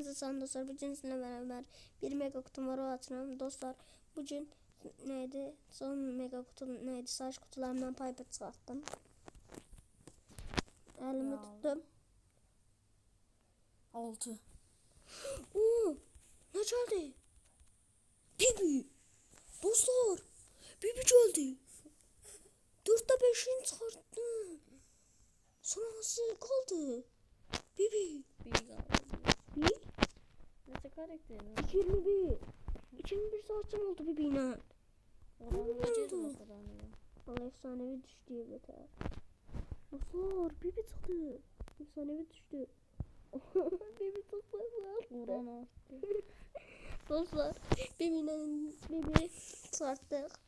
Hepinize selam dostlar. Bugün sizinle beraber bir mega kutum var o atıyorum. Dostlar bugün neydi? Son mega kutum neydi? Saç kutularından Piper çıkarttım. Elimi Ya. tuttum. 6. Oo, ne geldi? Bibi. Dostlar. Bibi geldi. Dörtte beşini çıkarttım. Sonra nasıl kaldı? Bibi. Bir galiba. Bir. Nasıl karakteri? 21. 21 saatçim oldu o kadarını. Valla efsanevi düştü ya beter. Dostlar Bibi çıktı. Efsanevi düştü. Güzel. Oran arttı. Dostlar Bibi'yle Bibi çıkarttık.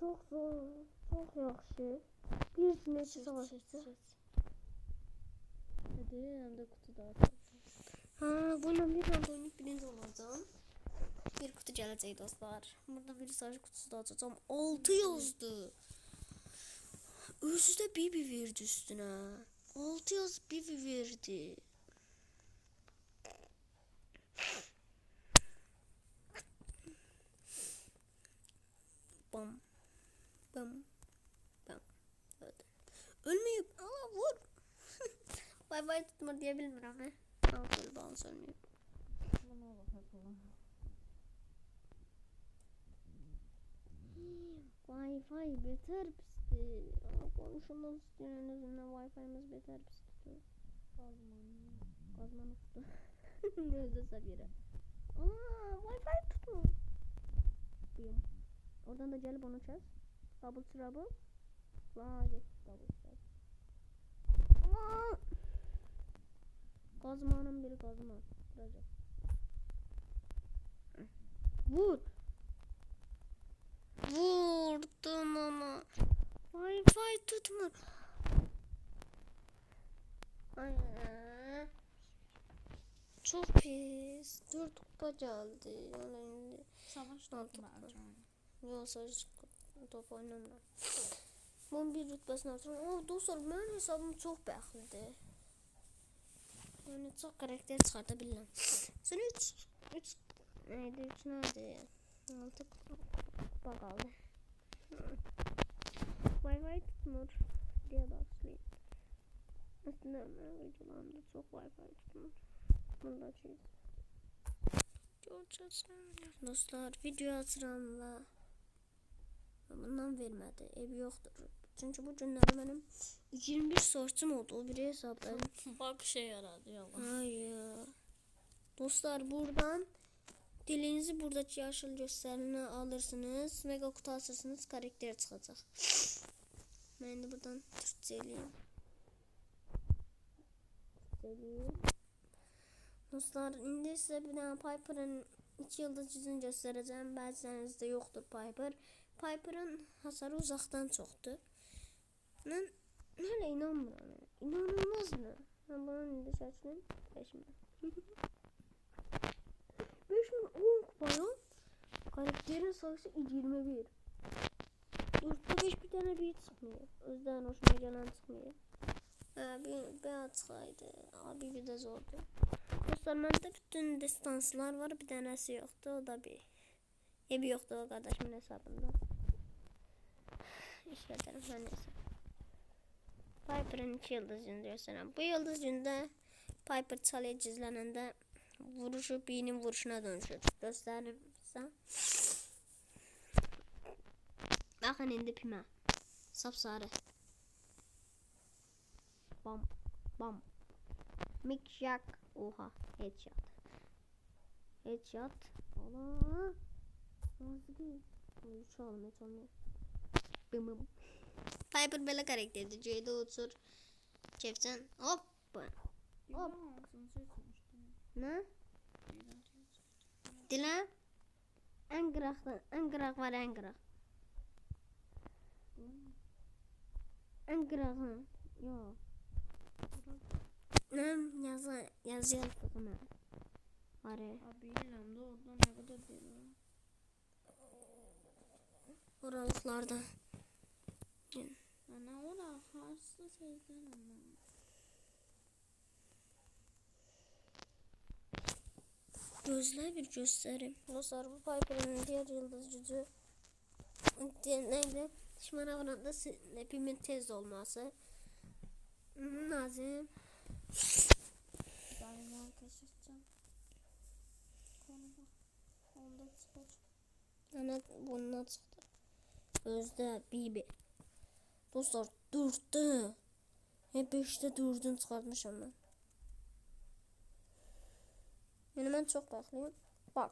Çok zor. Çok yaxşı. Bir neçə savaşçı. Hadi hem de kutu dağıtalım. Ha, bununla bir anda oynayıp birinci olacağım. Bir kutu gelecek dostlar. Burada bir sarı kutusu da açacağım. 6 yazdı. De Bibi verdi üstüne. 6 yaz Bibi verdi. Bam. Bam. Bam. Öldü. Ölmeyip. Aa vur. Bay bay tutma diye bilmiyorum he. Ölmeyip. Buna bakalım. Wi-Fi beter pisti. Aa, Konuşumuz yüzünden Wi-Fi'miz beter pisti. Kazmanı. Tuttu. Nerede Sabire? Aa, Wi-Fi tuttu. Buyum. Oradan da gelip onu çöz. Double trouble. Vay double trouble. Aa! Kazmanın biri kazma. Kıracak. Vur. Vurdum ama. Wi-Fi tutmuyor. Ay. Çok pis. Dört kupa geldi. Yani Savaş Al, topu. Yok sadece top oynamıyorum. Bunun bir rütbesini artırıyorum. Ama dostlar benim hesabım çok bəxtlidir. Yani çok karakter çıkartabilirim. Sen üç, üç, neydi, üç nerede? Altı kupa kaldı. Vay vay tutmur diye başlayayım. Aslında ben videolarımda çok vay tutmur. Bunu da çiz. Göreceğiz. Dostlar video atıramla bundan vermədi. Ev yoxdur. Çünki bu günləri mənim 21 sorçum oldu. O biri hesabdan. Bak şey yaradı yalan. Hayır. Dostlar buradan dilinizi buradaki yaşıl göstərini alırsınız. Mega kutu açırsınız. Karakter çıxacaq. Mən indi buradan. Türkçə eləyim. Dostlar indi sizə bir dənə Piper'ın 2 yıldız yüzünü göstərəcəm. Bəzilərinizdə yoxdur Piper. Piper'ın hasarı uzaqdan çoxdur. Mən hələ inanmıram. İnanılmaz mı? Mən bunun indi şəklini 5000. 5010 kupaya karakterin sayısı 21. Dörtte 5 bir tane bir çıkmıyor. Özden hoşuma gelen çıkmıyor. Ha, bir, bir açıqaydı. Abi bir de zordu. Dostlar məndə bütün distanslar var. Bir dənəsi yoxdur. O da bir. Evi yoxdur o qardaşımın hesabında. İş ederim her neyse. Piper'ın iki yıldız günü gösteren. Bu yıldız günde Piper çalıya gizlənəndə vuruşu birinin vuruşuna dönüşür. Göstərim sizə. Baxın indi pimə. Sapsarı. Bam. Bam. Mikşak. Oha. Headshot. Headshot. Allah. Nasıl ki? Üç alım et olmuyor. Bım bım. Piper belə karakterdir. Ceyda uçur. Kefsən. Hop. Hop. Ne? Qıraqdan, ən qıraq var. Ən qıraqdan. Yox. Nə yazı yazı yazdım mən. Var. ya. Abi bilmem de oradan ne kadar veriyor. Oralıqlarda. Ana ora hasta şeyden ama. gözlə bir göstərim. Dostlar bu Piper'ın diğer yıldız diğer neydi? Düşman avında hepimin tez olması. Nazım. Daima keçəcəm. Konuda. Onda çıxır. Ana bundan çıktı. Özde Bibi. Dostlar durdu. Hep beşte durdun çıkartmışım ben. Yani ben çok baklıyım. Bak.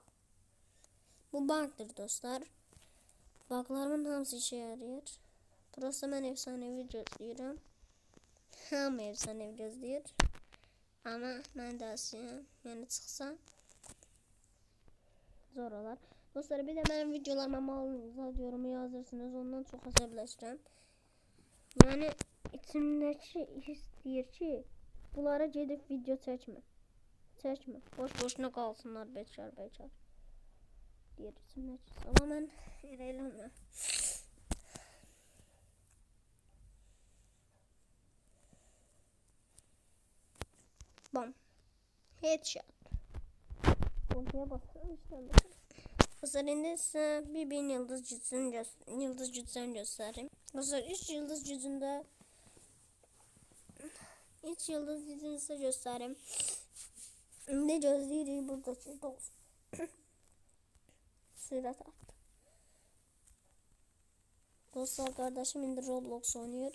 Bu baktır dostlar. Baklarımın hamısı işe yarıyor. Burası ben efsanevi gözlüyorum. Hamı efsanevi gözlüyor. Ama ben de asıyım. Yani çıksa zor olar. Dostlar bir de benim videolarıma malınıza yorumu yazırsınız. Ondan çok əsəbləşirəm. Yani içimdəki his deyir ki, bunlara gedib video çəkmə. Çəkmə. Boş boşuna qalsınlar bekar bekar. Deyir içimdəki. Amma mən elə eləmirəm. Bam. Headshot. Ortaya basın işte. Dostlar indi size bir bin yıldız gücünü gö- yıldız gücünü göstereyim. Dostlar üç yıldız gücünde üç yıldız gücünü size göstereyim. Ne gözlüğü buradaki dost. Sürat arttı. Dostlar kardeşim indi Roblox oynuyor.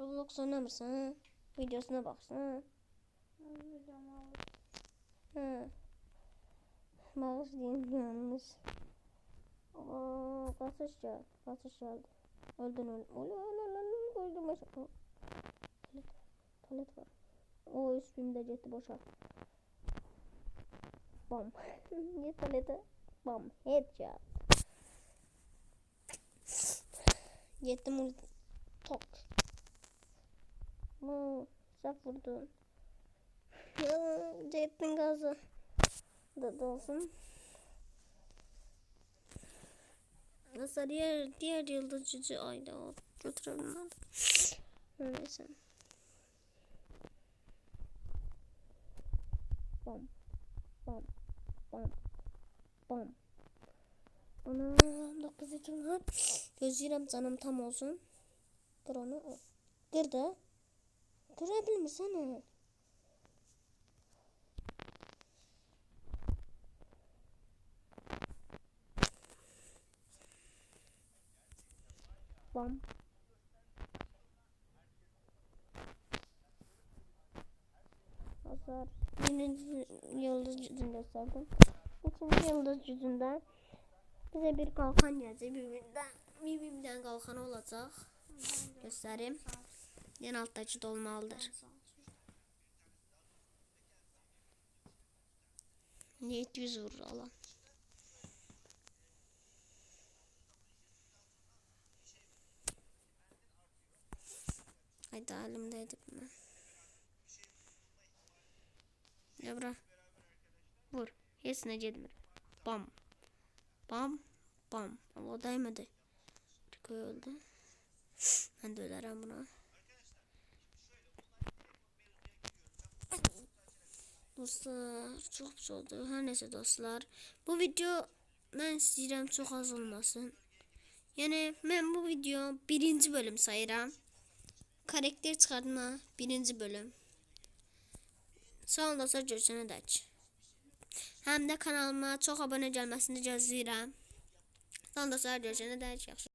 Roblox oynamırsan ha? Videosuna baksana ha. Mən videomu alır. Ha. Bağışlayın yalnız. Aa, kaçış geldi. Kaçış geldi. Öldün öldün. Öl öl öl öl. Öldüm başa. Aa, Tuvalet. Tuvalet var. O üstümde gitti boşa. Bam. Git tuvalete. Bam. Headshot. Gittim ulti. Tok. Aa, sen vurdun. Ya, Jet'in gazı da dolsun. Mesela diğer, diğer yıldız cücü ayda götürelim Neyse. Bam. Bam. Bam. Bam. Ana 9 için var. Gözlerim canım tam olsun. Kır onu. Kır da. Kırabilmişsene. Bam. Hazır. Birinci yıldız cüzünü gösterdim. İkinci yıldız yüzünden bize bir kalkan gelecek birbirinden. Birbirinden kalkan olacak. Göstereyim. En alttaki dolmalıdır. 700 vurur alan. Haydi elimdeydi mi? Ya bura. Vur. Hepsine gitmir. Bam. Bam. Bam. Ama o değmedi. Çünkü öldü. Ben de ölerim buna. Dostlar çok pis oldu. Her neyse dostlar. Bu video ben istəyirəm çox az olmasın. Yəni mən bu video birinci bölüm sayıram. Karakter çıxartma birinci bölüm. Olun dostlar görüşənə dək. Həm də kanalıma çox abunə gəlməsini gözləyirəm. Olun dostlar görüşənə dək. Yaxşı.